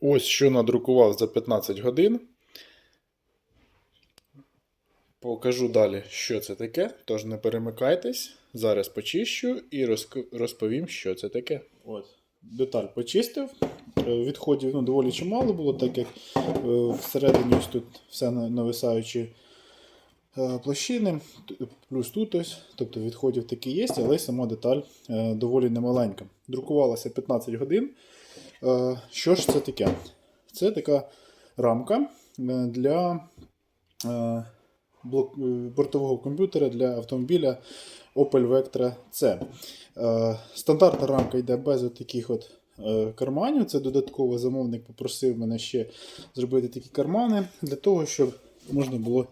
Ось що надрукував за 15 годин. Покажу далі, що це таке. Тож не перемикайтесь. Зараз почищу і розповім, що це таке. От, деталь почистив. Е, Відходів ну, доволі чимало було, так як е, всередині ось тут все нависаючі е, площини, плюс тут ось, тобто відходів таки є, але сама деталь доволі немаленька. Друкувалася 15 годин. Е, Що ж це таке? Це така рамка е, для е, бортового комп'ютера для автомобіля Opel Vectra C. Стандартна рамка йде без таких от карманів. Це додатково замовник попросив мене ще зробити такі кармани для того, щоб можна було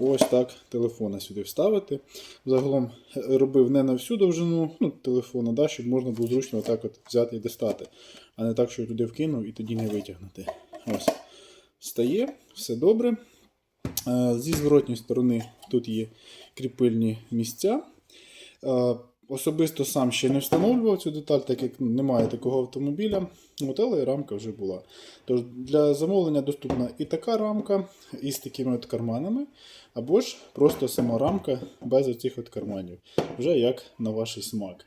ось так телефона сюди вставити. Загалом е, робив не на всю довжину ну, телефона, да, щоб можна було зручно отак от взяти і достати, а не так, що я туди вкинув і тоді не витягнути. Ось. Стає, все добре. Е, Зі зворотньої сторони тут є кріпильні місця. Особисто сам ще не встановлював цю деталь, так як немає такого автомобіля. От, але рамка вже була. Тож для замовлення доступна і така рамка, із такими от карманами, або ж просто сама рамка без оцих от карманів. Вже як на ваш смак.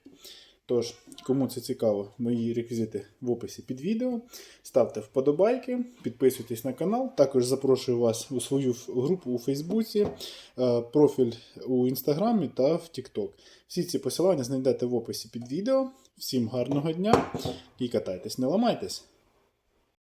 Тож, кому це цікаво, мої реквізити в описі під відео. Ставте вподобайки, підписуйтесь на канал. Також запрошую вас у свою групу у Фейсбуці, е, профіль у Інстаграмі та в Тікток. Всі ці посилання знайдете в описі під відео. Всім гарного дня і катайтесь, не ламайтесь!